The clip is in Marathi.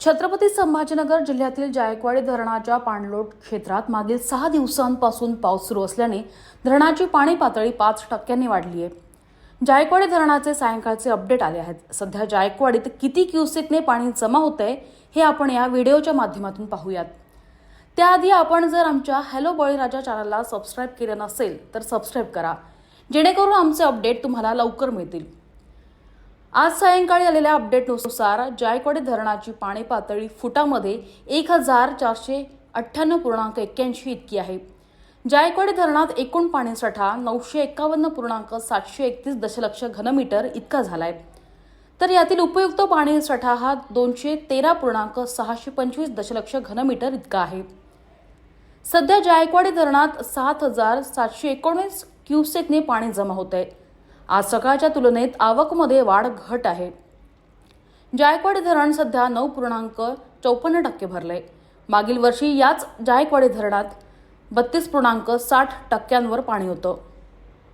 छत्रपती संभाजीनगर जिल्ह्यातील जायकवाडी धरणाच्या पाणलोट क्षेत्रात मागील सहा दिवसांपासून पाऊस सुरू असल्याने धरणाची पाणी पातळी पाच टक्क्यांनी वाढली आहे जायकवाडी धरणाचे सायंकाळचे अपडेट आले आहेत. सध्या जायकवाडीत किती क्युसेकने पाणी जमा होत आहे हे आपण या व्हिडिओच्या माध्यमातून पाहूयात. त्याआधी आपण जर आमच्या हॅलो बळीराजा चॅनलला सबस्क्राईब केलं नसेल तर सबस्क्राईब करा. जेणेकरून आमचे अपडेट तुम्हाला लवकर मिळतील. आज सायंकाळी आलेल्या अपडेटनुसार जायकवाडी धरणाची पाणी पातळी फुटामध्ये एक हजार चारशे अठ्ठ्याण्णव पूर्णांक एक्क्याऐंशी इतकी आहे. जायकवाडी धरणात एकूण पाणीसाठा नऊशे एकावन्न पूर्णांक सातशे एकतीस दशलक्ष घनमीटर इतका झालाय. तर यातील उपयुक्त पाणीसाठा हा दोनशे तेरा पूर्णांक सहाशे पंचवीस दशलक्ष घनमीटर इतका आहे. सध्या जायकवाडी धरणात सात हजार सातशे एकोणीस क्युसेकने पाणी जमा होत आहे आज सकाळच्या तुलनेत आवकमध्ये वाढ घट आहे. जायकवाडी धरण सध्या नऊ पूर्णांक चौपन्न टक्के भरले. मागील वर्षी याच जायकवाडी धरणात बत्तीस पूर्णांक साठ टक्क्यांवर पाणी होतं.